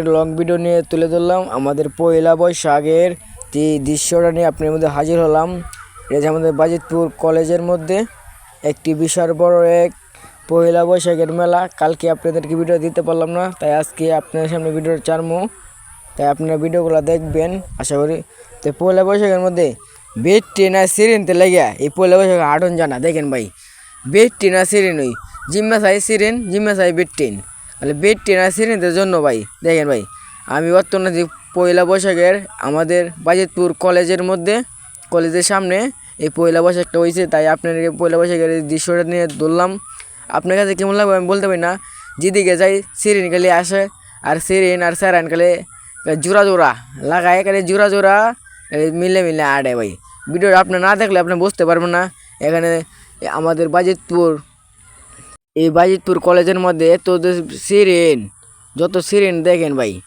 একটা long video নিয়ে তুলে ধরলাম। আমাদের পয়লা বৈশাখের যে দৃশ্যটা নিয়ে আপনার মধ্যে হাজির হলাম। এটা যে আমাদের বাজিতপুর কলেজের মধ্যে। একটি বিশাল বড় এক পয়লা বৈশাখের মেলা। কালকে আপনাদেরকে ভিডিও দিতে পারলাম না, তাই আজকে আপনার সামনে ভিডিও চারমো তাই আপনারা ভিডিওগুলো দেখবেন, আশা করি। তো পয়লা বৈশাখের মধ্যে বেড ট্রেন আর সিরিনতে লেগে এই পয়লা বৈশাখে আটন জানা, দেখেন ভাই। বেড আর সিরিন ওই জিম্মা সাই সিরিন জিম্মা সাই বেড ট্রেন তাহলে বেড ট্রেন আর সিরিনদের জন্য ভাই, দেখেন ভাই, আমি যে পয়লা বৈশাখের আমাদের বাজিতপুর কলেজের মধ্যে, কলেজের সামনে এই পয়লা বৈশাখটা হয়েছে, তাই আপনার পয়লা বৈশাখের এই দৃশ্যটা নিয়ে ধরলাম। আপনার কাছে কেমন লাগবে আমি বলতে পারি না, যেদিকে যাই সিরিন খালি আসে, আর সিরিন আর স্যারান খালি জোড়া জোড়া, লাগায় খালি জোড়া জোড়া মিলে মিলে আড়ে ভাই। ভিডিওটা আপনি না দেখলে আপনি বুঝতে পারবেন না, এখানে আমাদের বাজিতপুর এই বাজিতপুর কলেজের মধ্যে এত সিরিন যত সিরিন দেখেন ভাই।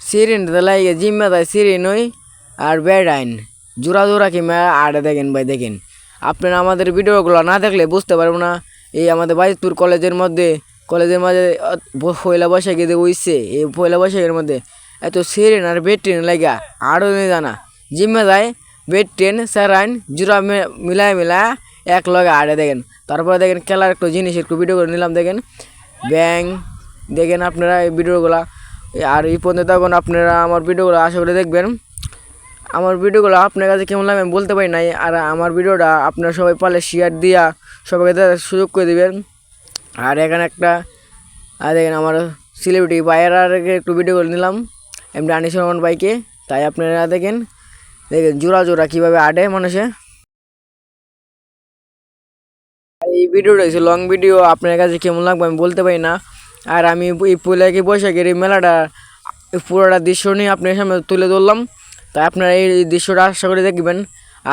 সিরিন লাগে জিম্মা দেয় সিরিন ওই আর বেড আইন। জোড়া জোড়া কিংবা আড়ে দেখেন ভাই, দেখেন। আপনারা আমাদের ভিডিওগুলো না দেখলে বুঝতে পারব না। এই আমাদের বাজিতপুর কলেজের মধ্যে, কলেজের ব- পয়লা বৈশাখে যে উইছে, এই পয়লা বৈশাখের মধ্যে এত সিরিন আর বেড ট্রেন লাগা আরও নেই জানা। জিম্মা যায় বেড ট্রেন স্যারাইন জোড়া মে- মিলায় মিলায় এক লগে আড়ে দেখেন। তারপরে দেখেন খেলার একটু জিনিস একটু ভিডিও করে নিলাম, দেখেন। ব্যাং, দেখেন আপনারা এই ভিডিওগুলা আর এই পর্যন্ত তখন আপনারা আমার ভিডিওগুলো আশা করে দেখবেন। আমার ভিডিওগুলো আপনার কাছে কেমন লাগে আমি বলতে পারি নাই, আর আমার ভিডিওটা আপনারা সবাই পারলে শেয়ার দিয়া সবাইকে সুযোগ করে দিবেন। আর এখানে একটা, আর দেখেন আমার সেলিব্রিটি বাইরের একটু ভিডিও করে নিলাম এমনি আনিস রহমান বাইকে তাই আপনারা দেখেন দেখেন জোড়া জোড়া কীভাবে আডে মানুষে। এই ভিডিওটা হচ্ছে লং ভিডিও আপনার কাছে কেমন লাগবে আমি বলতে পারি না। আর আমি এই পয়লাকি বৈশাখের এই মেলাটা পুরোটা দৃশ্য নিয়ে আপনার সামনে তুলে ধরলাম। তাই আপনারা এই দৃশ্যটা আশা করে দেখবেন।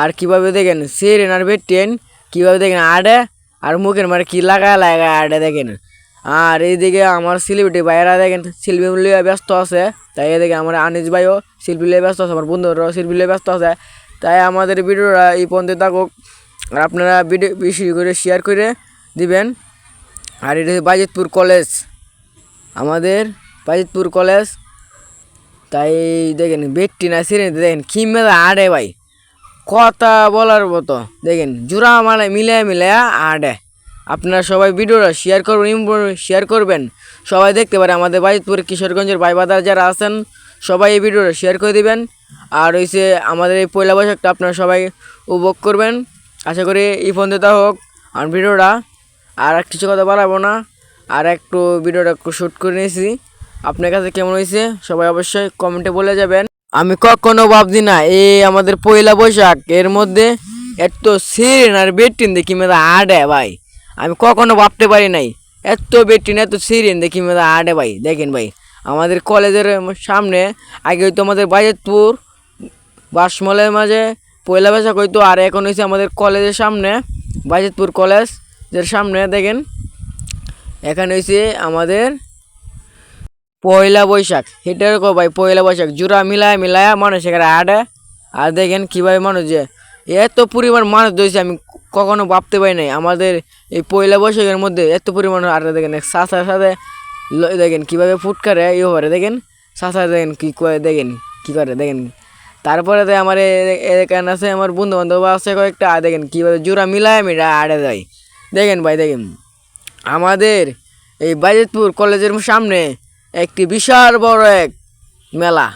আর কীভাবে দেখেন সেরেন আর বেটেন কীভাবে দেখেন আডে আর মুখের মারে কী লাগায় লাগায় আডে দেখেন। আর এইদিকে আমার সেলিব্রিটি ভাইয়েরা দেখেন, শিল্পী লিয়ে ব্যস্ত আছে। তাই এদিকে আমার আনিস ভাইও শিল্পী লিয়ে ব্যস্ত আছে, আমার বন্ধুরাও শিল্পী লিয়ে ব্যস্ত আছে। তাই আমাদের ভিডিওটা এই পর্যন্ত থাকুক। আর আপনারা ভিডিও বেশি করে শেয়ার করে দিবেন। আর এটা বাজিতপুর কলেজ আমাদের বাজিতপুর কলেজ তাই দেখেন ব্যক্তি না সিরে দেখেন, কি মেলা আড়ে ভাই। কথা বলার মতো, দেখেন জোড়া মানে মিলে মিলে আড়ে। আপনারা সবাই ভিডিওটা শেয়ার করবেন শেয়ার করবেন। সবাই দেখতে পারে আমাদের বাজিতপুর কিশোরগঞ্জের ভাই বাদার যারা আছেন, সবাই এই ভিডিওটা শেয়ার করে দিবেন। আর হইছে আমাদের এই পয়লা বৈশাখটা আপনারা সবাই উপভোগ করবেন। আশা করি এই পর্যন্ত হোক, আর ভিডিওটা আর কিছু কথা বলাবো না। আর একটু ভিডিওটা একটু শ্যুট করে নিয়েছি। আপনার কাছে কেমন হয়েছে? সবাই অবশ্যই কমেন্টে বলে যাবেন। আমি কখনো ভাবছি না এই আমাদের পয়লা বৈশাখ, এর মধ্যে এত সিরিন আর বেটিন দেখি মেয়েদা আডে ভাই। আমি কখনো ভাবতে পারি নাই, এত বেটিন, এত সিরিন দেখি মেয়েদা আডে ভাই। দেখেন ভাই, আমাদের কলেজের সামনে, আগে হয়তো আমাদের বাজেতপুর বাসমলের মাঝে পয়লা বৈশাখ হইতো আর এখন হয়েছে আমাদের কলেজের সামনে বাজিতপুর কলেজের সামনে, দেখেন। এখানে হয়েছে আমাদের পয়লা বৈশাখ। হেটার কো ভাই, পয়লা বৈশাখ। জোড়া মিলায় মিলায় মানুষ এখানে আডে। আর দেখেন কীভাবে মানুষ যে, এত পরিমাণ মানুষ ধরেছে, আমি কখনো ভাবতে পারি নাই। আমাদের এই পয়লা বৈশাখের মধ্যে এত পরিমাণ আর দেখেন সাথে সাথে দেখেন কীভাবে ফুটকারে ইয়ে করে দেখেন। সাথে দেখেন কী করে দেখেন, কী করে, দেখেন। তারপরে তো আমার এখানে আছে আমার বন্ধু বান্ধব আছে কয়েকটা। দেখেন কীভাবে জোড়া মিলায় আমি আড়ে দেয়। দেখেন ভাই, দেখেন। আমাদের এই বাজিতপুর কলেজের সামনে একটি বিশাল বড় এক মেলা।